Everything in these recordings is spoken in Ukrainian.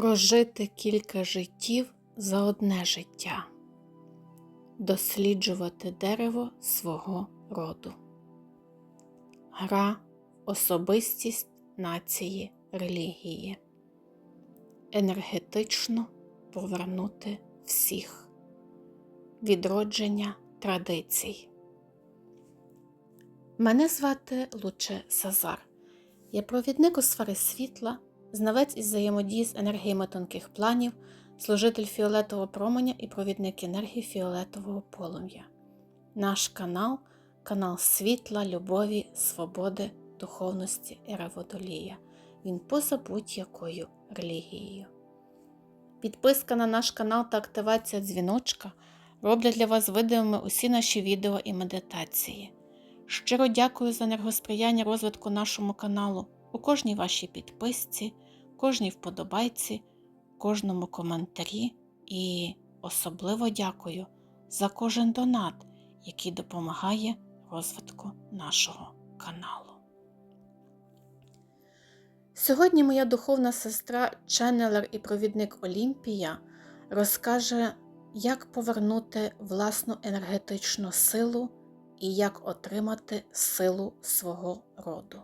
Прожити кілька життів за одне життя, досліджувати дерево свого роду, гра, особистість нації, релігії, енергетично повернути всіх, відродження традицій. Мене звати Луче Сазар. Я провідник у сфери світла, знавець із взаємодії з енергіями тонких планів, служитель фіолетового променя і провідник енергії фіолетового полум'я. Наш канал канал світла, любові, свободи, духовності і реводолія. Він поза будь-якою релігією. Підписка на наш канал та активація дзвіночка роблять для вас видимими усі наші відео і медитації. Щиро дякую за енергосприяння розвитку нашому каналу у кожній вашій підписці, кожній вподобайці, кожному коментарі і особливо дякую за кожен донат, який допомагає розвитку нашого каналу. Сьогодні моя духовна сестра, ченнелер і провідник Олімпія розкаже, як повернути власну енергетичну силу і як отримати силу свого роду.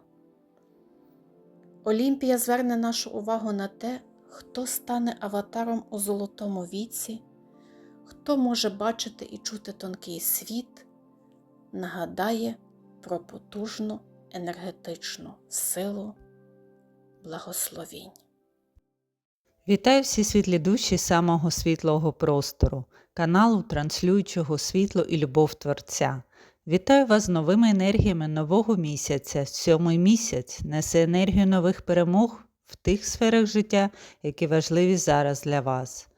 Олімпія зверне нашу увагу на те, хто стане аватаром у золотому віці, хто може бачити і чути тонкий світ, нагадає про потужну енергетичну силу благословінь. Вітаю всі світлі душі самого світлого простору, каналу, транслюючого світло і любов Творця. Вітаю вас з новими енергіями нового місяця. Сьомий місяць несе енергію нових перемог в тих сферах життя, які важливі зараз для вас.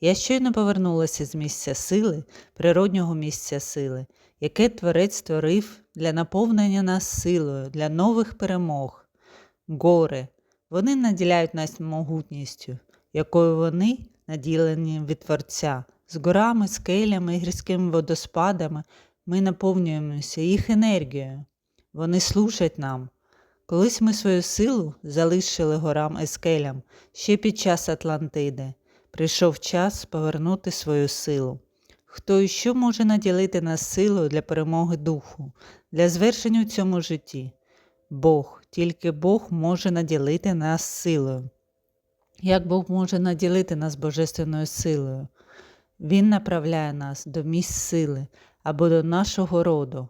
Я щойно повернулася з місця сили, природнього місця сили, яке Творець створив для наповнення нас силою, для нових перемог. Гори. Вони наділяють нас могутністю, якою вони наділені від Творця. З горами, скелями, гірськими водоспадами ми наповнюємося їх енергією. Вони служать нам. Колись ми свою силу залишили горам і скелям ще під час Атлантиди. Прийшов час повернути свою силу. Хто і що може наділити нас силою для перемоги духу, для звершення у цьому житті? Бог, тільки Бог може наділити нас силою. Як Бог може наділити нас божественною силою? Він направляє нас до місць сили або до нашого роду.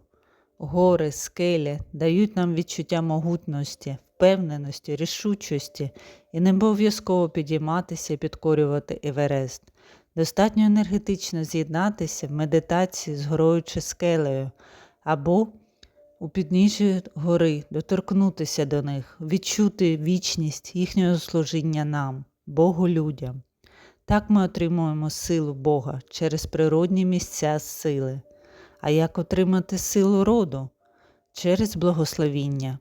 Гори, скелі дають нам відчуття могутності, впевненості, рішучості і не обов'язково підійматися і підкорювати Еверест. Достатньо енергетично з'єднатися в медитації з горою чи скелею, або у підніжжі гори доторкнутися до них, відчути вічність їхнього служіння нам, Богу людям. Так ми отримуємо силу Бога через природні місця сили. А як отримати силу роду? Через благословіння.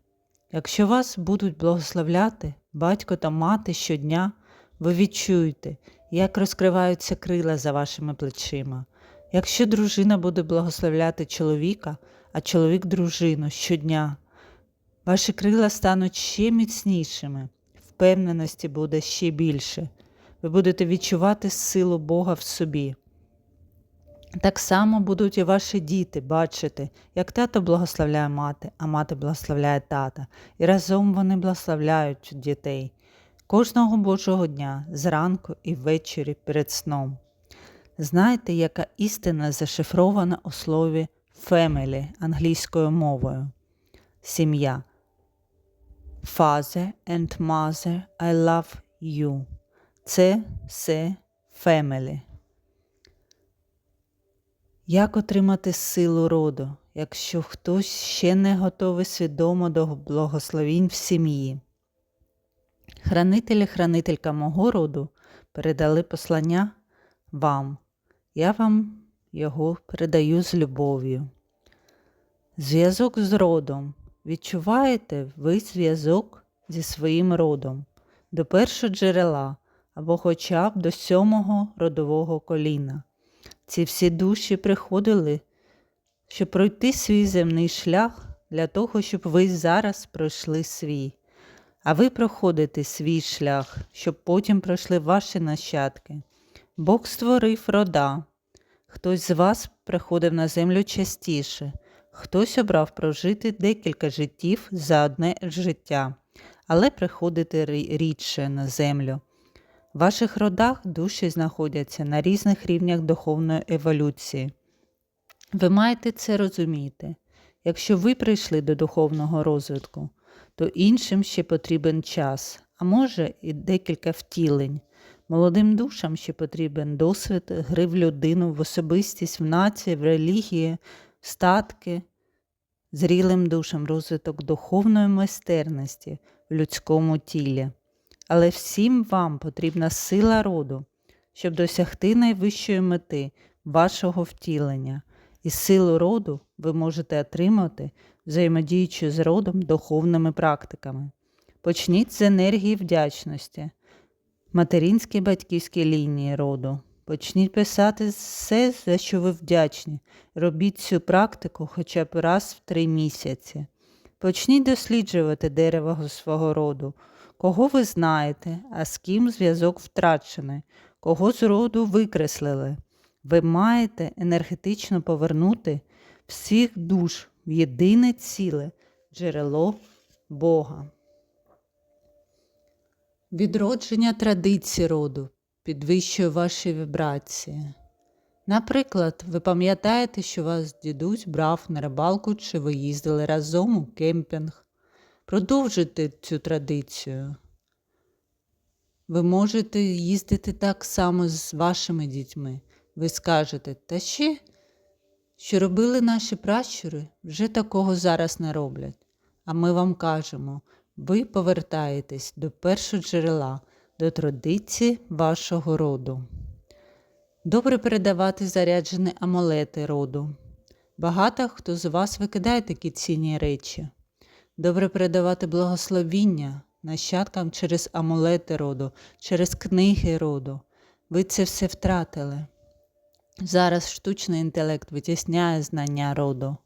Якщо вас будуть благословляти батько та мати щодня, ви відчуєте, як розкриваються крила за вашими плечима. Якщо дружина буде благословляти чоловіка, а чоловік дружину щодня, ваші крила стануть ще міцнішими, впевненості буде ще більше. Ви будете відчувати силу Бога в собі. Так само будуть і ваші діти бачити, як тато благословляє мати, а мати благословляє тата, і разом вони благословляють дітей кожного Божого дня, зранку і ввечері перед сном. Знаєте, яка істина зашифрована у слові family англійською мовою? Сім'я. Father and mother, I love you. Це все family. Як отримати силу роду, якщо хтось ще не готовий свідомо до благословінь в сім'ї? Хранитель і хранителька мого роду передали послання вам. Я вам його передаю з любов'ю. Зв'язок з родом. Відчуваєте ви зв'язок зі своїм родом до першого джерела або хоча б до сьомого родового коліна. Ці всі душі приходили, щоб пройти свій земний шлях для того, щоб ви зараз пройшли свій. а ви проходите свій шлях, щоб потім пройшли ваші нащадки. Бог створив рода. Хтось з вас приходив на землю частіше, хтось обрав прожити декілька життів за одне життя, але приходити рідше на землю. В ваших родах душі знаходяться на різних рівнях духовної еволюції. Ви маєте це розуміти. Якщо ви прийшли до духовного розвитку, то іншим ще потрібен час, а може і декілька втілень. Молодим душам ще потрібен досвід гри в людину, в особистість, в нації, в релігії, в статки, зрілим душам розвиток духовної майстерності в людському тілі. Але всім вам потрібна сила роду, щоб досягти найвищої мети вашого втілення. І силу роду ви можете отримати, взаємодіючи з родом духовними практиками. Почніть з енергії вдячності, материнській батьківській лінії роду. Почніть писати все, за що ви вдячні. Робіть цю практику хоча б раз в три місяці. Почніть досліджувати дерево свого роду, кого ви знаєте, а з ким зв'язок втрачений, кого з роду викреслили. Ви маєте енергетично повернути всіх душ в єдине ціле джерело Бога. Відродження традицій роду підвищує ваші вібрації. Наприклад, ви пам'ятаєте, що вас дідусь брав на рибалку чи ви їздили разом у кемпінг. Продовжуйте цю традицію. Ви можете їздити так само з вашими дітьми. Ви скажете, та ще, що робили наші пращури, вже такого зараз не роблять. А ми вам кажемо, ви повертаєтесь до першого джерела, до традиції вашого роду. Добре передавати заряджені амулети роду. Багато хто з вас викидає такі цінні речі. Добре передавати благословіння нащадкам через амулети роду, через книги роду. Ви це все втратили. Зараз штучний інтелект витісняє знання роду.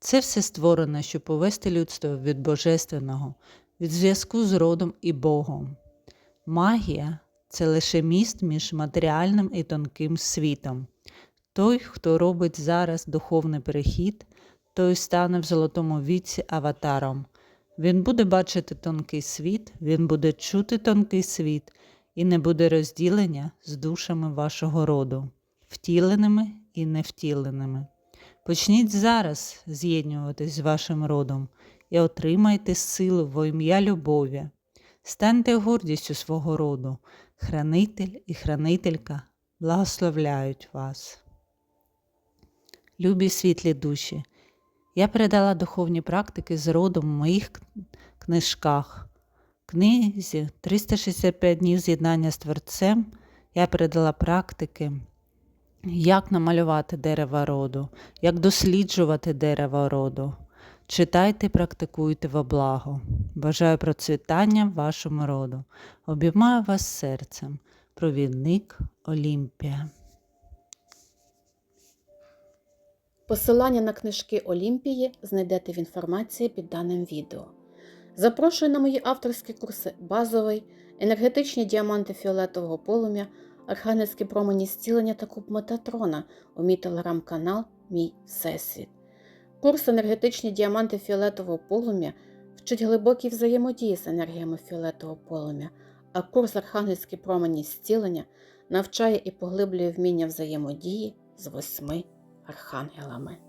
Це все створено, щоб повести людство від божественного, від зв'язку з родом і Богом. Магія це лише міст між матеріальним і тонким світом. Той, хто робить зараз духовний перехід, той стане в золотому віці аватаром. Він буде бачити тонкий світ, він буде чути тонкий світ і не буде розділення з душами вашого роду, втіленими і невтіленими. Почніть зараз з'єднуватись з вашим родом і отримайте силу во ім'я любові. Станьте гордістю свого роду. Хранитель і хранителька благословляють вас. Любі світлі душі, я передала духовні практики з родом в моїх книжках. Книзі 365 днів з'єднання з Творцем я передала практики, як намалювати дерево роду, як досліджувати дерево роду. Читайте, практикуйте во благо. Бажаю процвітання вашому роду. Обіймаю вас серцем. Провідник Олімпія. Посилання на книжки Олімпії знайдете в інформації під даним відео. Запрошую на мої авторські курси базовий, енергетичні діаманти фіолетового полум'я, архангельські промені зцілення та куб Метатрона у мій телеграм-канал Мій Всесвіт. Курс енергетичні діаманти фіолетового полум'я вчить глибокій взаємодії з енергіями фіолетового полум'я, а курс архангельські промені зцілення навчає і поглиблює вміння взаємодії з восьми архангелами.